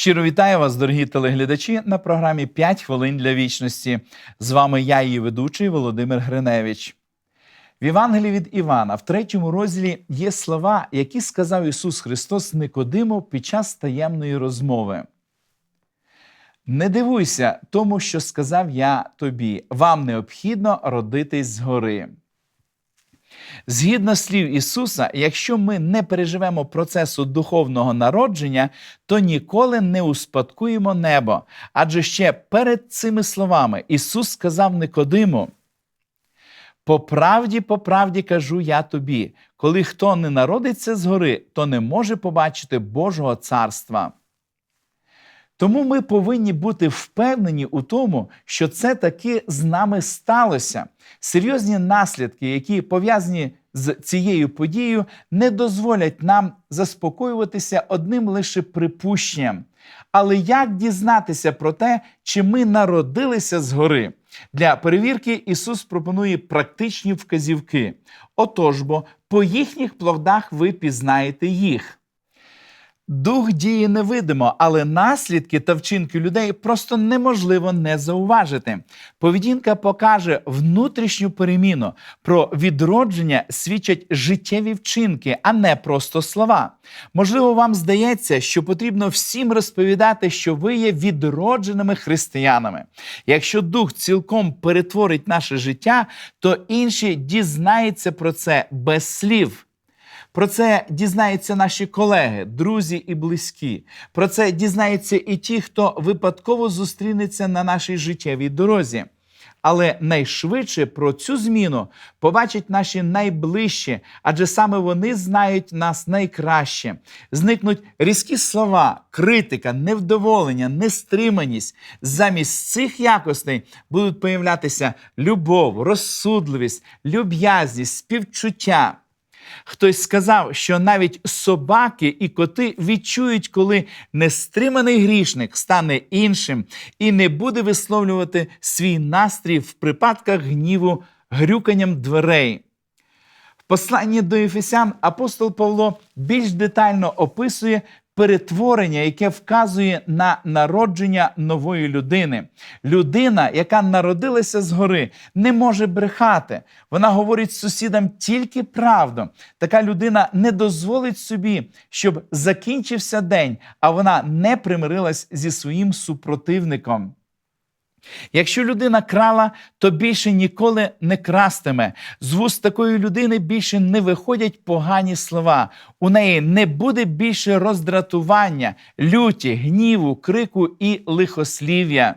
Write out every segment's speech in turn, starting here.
Щиро вітаю вас, дорогі телеглядачі, на програмі «5 хвилин для вічності. З вами я, її ведучий Володимир Гриневич. В Євангелії від Івана, в третьому розділі, є слова, які сказав Ісус Христос Никодиму під час таємної розмови. Не дивуйся тому, що сказав я тобі, вам необхідно родитись згори. Згідно слів Ісуса, якщо ми не переживемо процесу духовного народження, то ніколи не успадкуємо небо. Адже ще перед цими словами Ісус сказав Никодиму: по правді, по правді кажу я тобі, коли хто не народиться згори, то не може побачити Божого царства. Тому ми повинні бути впевнені у тому, що це таки з нами сталося. Серйозні наслідки, які пов'язані з цією подією, не дозволять нам заспокоюватися одним лише припущенням. Але як дізнатися про те, чи ми народилися згори? Для перевірки Ісус пропонує практичні вказівки. Отож бо, по їхніх плодах ви пізнаєте їх. Дух діє невидимо, але наслідки та вчинки людей просто неможливо не зауважити. Поведінка покаже внутрішню переміну. Про відродження свідчать життєві вчинки, а не просто слова. Можливо, вам здається, що потрібно всім розповідати, що ви є відродженими християнами. Якщо дух цілком перетворить наше життя, то інші дізнаються про це без слів. Про це дізнаються наші колеги, друзі і близькі. Про це дізнаються і ті, хто випадково зустрінеться на нашій життєвій дорозі. Але найшвидше про цю зміну побачать наші найближчі, адже саме вони знають нас найкраще. Зникнуть різкі слова, критика, невдоволення, нестриманість. Замість цих якостей будуть появлятися любов, розсудливість, люб'язність, співчуття. Хтось сказав, що навіть собаки і коти відчують, коли нестриманий грішник стане іншим і не буде висловлювати свій настрій в припадках гніву грюканням дверей. В посланні до Ефесян апостол Павло більш детально описує перетворення, яке вказує на народження нової людини. Людина, яка народилася згори, не може брехати. Вона говорить сусідам тільки правду. Така людина не дозволить собі, щоб закінчився день, а вона не примирилась зі своїм супротивником. Якщо людина крала, то більше ніколи не крастиме. З вуст такої людини більше не виходять погані слова. У неї не буде більше роздратування, люті, гніву, крику і лихослів'я.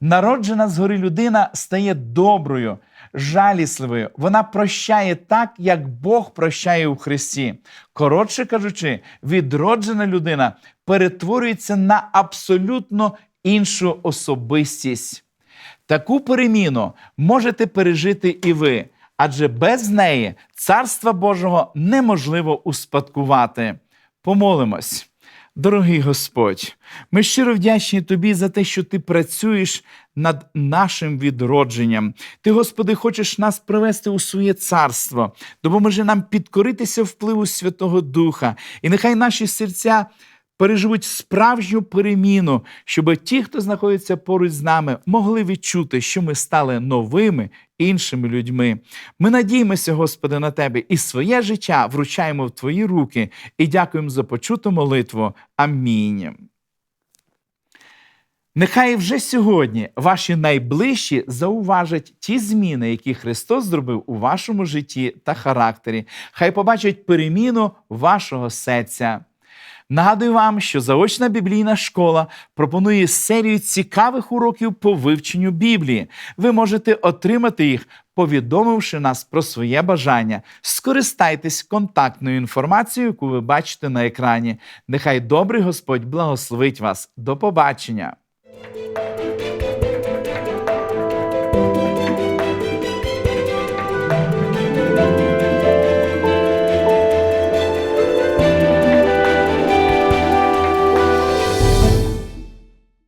Народжена згори людина стає доброю, жалісливою. Вона прощає так, як Бог прощає у Христі. Коротше кажучи, відроджена людина перетворюється на абсолютно іншу особистість. Таку переміну можете пережити і ви, адже без неї Царства Божого неможливо успадкувати. Помолимось. Дорогий Господь, ми щиро вдячні Тобі за те, що Ти працюєш над нашим відродженням. Ти, Господи, хочеш нас привести у своє царство, допоможи нам підкоритися впливу Святого Духа, і нехай наші серця переживуть справжню переміну, щоб ті, хто знаходиться поруч з нами, могли відчути, що ми стали новими іншими людьми. Ми надіємося, Господи, на Тебе і своє життя вручаємо в Твої руки і дякуємо за почуту молитву. Амінь. Нехай вже сьогодні ваші найближчі зауважать ті зміни, які Христос зробив у вашому житті та характері. Хай побачать переміну вашого серця. Нагадую вам, що заочна біблійна школа пропонує серію цікавих уроків по вивченню Біблії. Ви можете отримати їх, повідомивши нас про своє бажання. Скористайтесь контактною інформацією, яку ви бачите на екрані. Нехай добрий Господь благословить вас. До побачення!